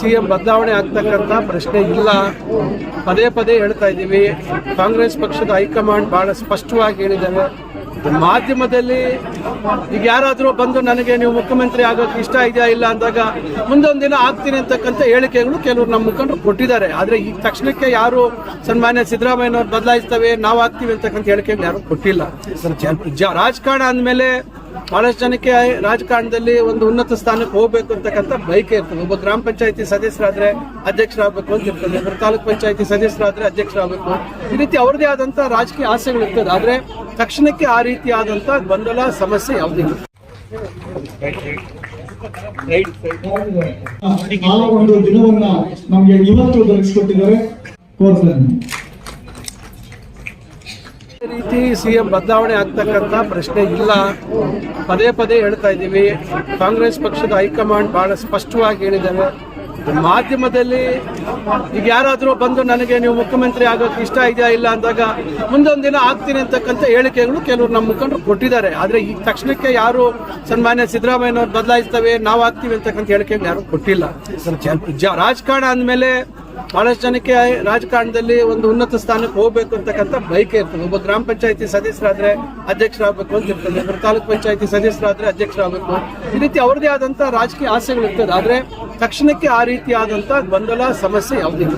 CM ಬದಲಾವಣೆ ಆಗ್ತಕ್ಕಂಥ ಪ್ರಶ್ನೆ ಇಲ್ಲ. ಪದೇ ಪದೇ ಹೇಳ್ತಾ ಇದ್ದೀವಿ. ಕಾಂಗ್ರೆಸ್ ಪಕ್ಷದ ಹೈಕಮಾಂಡ್ ಬಹಳ ಸ್ಪಷ್ಟವಾಗಿ ಹೇಳಿದ್ದಾರೆ. ಮಾಧ್ಯಮದಲ್ಲಿ ಈಗ ಯಾರಾದರೂ ಬಂದು ನನಗೆ ನೀವು ಮುಖ್ಯಮಂತ್ರಿ ಆಗೋಕೆ ಇಷ್ಟ ಇದೆಯಾ ಇಲ್ಲ ಅಂದಾಗ ಮುಂದೊಂದು ದಿನ ಆಗ್ತೀನಿ ಅಂತಕ್ಕಂಥ ಹೇಳಿಕೆಗಳು ಕೆಲವರು ನಮ್ಮ ಮುಖಂಡರು ಕೊಟ್ಟಿದ್ದಾರೆ. ಆದರೆ ಈ ತಕ್ಷಣಕ್ಕೆ ಯಾರು ಸನ್ಮಾನ್ಯ ಸಿದ್ದರಾಮಯ್ಯನವ್ರು ಬದಲಾಯಿಸ್ತವೆ, ನಾವು ಆಗ್ತೀವಿ ಅಂತಕ್ಕಂಥ ಹೇಳಿಕೆಗಳು ಯಾರು ಕೊಟ್ಟಿಲ್ಲ. ರಾಜಕಾರಣ ಅಂದಮೇಲೆ ಬಹಳಷ್ಟು ಜನಕ್ಕೆ ರಾಜಕಾರಣದಲ್ಲಿ ಒಂದು ಉನ್ನತ ಸ್ಥಾನಕ್ಕೆ ಹೋಗ್ಬೇಕು ಅಂತಕ್ಕಂಥ ಬಯಕೆ ಇರ್ತದೆ ಒಬ್ಬ ಗ್ರಾಮ ಪಂಚಾಯತಿ ಸದಸ್ಯರಾದ್ರೆ ಅಧ್ಯಕ್ಷರಾಗಬೇಕು ಅಂತ ಇರ್ತದೆ ಒಬ್ಬರು ತಾಲೂಕ್ ಪಂಚಾಯತಿ ಸದಸ್ಯರಾದ್ರೆ ಅಧ್ಯಕ್ಷರಾಗಬೇಕು ಈ ರೀತಿ ಅವರದೇ ಆದಂತ ರಾಜಕೀಯ ಆಸೆಗಳು ಇರ್ತದೆ ಆದ್ರೆ ತಕ್ಷಣಕ್ಕೆ ಆ ರೀತಿ ರೀತಿಯಾದಂತ ಗೊಂದಲ ಸಮಸ್ಯೆ ಯಾವುದಿಲ್ಲ ಆ ಒಂದು ದಿನವನ್ನ ನಮ್ಗೆ ಇವತ್ತು ದೊರಕಿಸಿಕೊಟ್ಟಿದ್ದಾರೆ ಕೋರ್ತೇನೆ ಈ ಸಿ ಎಂ ಬದಲಾವಣೆ ಆಗ್ತಕ್ಕಂಥ ಪ್ರಶ್ನೆ ಇಲ್ಲ. ಪದೇ ಪದೇ ಹೇಳ್ತಾ ಇದ್ದೀವಿ. ಕಾಂಗ್ರೆಸ್ ಪಕ್ಷದ ಹೈಕಮಾಂಡ್ ಬಹಳ ಸ್ಪಷ್ಟವಾಗಿ ಹೇಳಿದ್ದಾರೆ. ಮಾಧ್ಯಮದಲ್ಲಿ ಈಗ ಯಾರಾದರೂ ಬಂದು ನನಗೆ ನೀವು ಮುಖ್ಯಮಂತ್ರಿ ಆಗೋಕೆ ಇಷ್ಟ ಇದೆಯಾ ಇಲ್ಲ ಅಂದಾಗ ಮುಂದೊಂದು ದಿನ ಆಗ್ತೀನಿ ಅಂತಕ್ಕಂಥ ಹೇಳಿಕೆಗಳು ಕೆಲವರು ನಮ್ಮ ಮುಖಂಡರು ಕೊಟ್ಟಿದ್ದಾರೆ. ಆದರೆ ಈ ತಕ್ಷಣಕ್ಕೆ ಯಾರು ಸನ್ಮಾನ್ಯ ಸಿದ್ದರಾಮಯ್ಯನವ್ರು ಬದಲಾಯಿಸ್ತವೆ, ನಾವು ಆಗ್ತೀವಿ ಅಂತಕ್ಕಂಥ ಹೇಳಿಕೆಗಳು ಯಾರು ಕೊಟ್ಟಿಲ್ಲ. ರಾಜಕಾರಣ ಅಂದಮೇಲೆ ಬಹಳಷ್ಟು ಜನಕ್ಕೆ ರಾಜಕಾರಣದಲ್ಲಿ ಒಂದು ಉನ್ನತ ಸ್ಥಾನಕ್ಕೆ ಹೋಗ್ಬೇಕು ಅಂತಕ್ಕಂಥ ಬೈಕೆ ಇರ್ತದೆ. ಒಬ್ಬ ಗ್ರಾಮ ಪಂಚಾಯತಿ ಸದಸ್ಯರಾದ್ರೆ ಅಧ್ಯಕ್ಷರಾಗಬೇಕು ಅಂತ ಇರ್ತದೆ. ಒಬ್ಬರು ತಾಲೂಕ್ ಪಂಚಾಯತಿ ಸದಸ್ಯರಾದ್ರೆ ಅಧ್ಯಕ್ಷರಾಗಬೇಕು. ಈ ರೀತಿ ಅವ್ರದೇ ಆದಂತ ರಾಜಕೀಯ ಆಸೆಗಳು ಇರ್ತದೆ. ಆದ್ರೆ ತಕ್ಷಣಕ್ಕೆ ಆ ರೀತಿಯಾದಂತ ಗೊಂದಲ, ಸಮಸ್ಯೆ ಯಾವುದಿಲ್ಲ.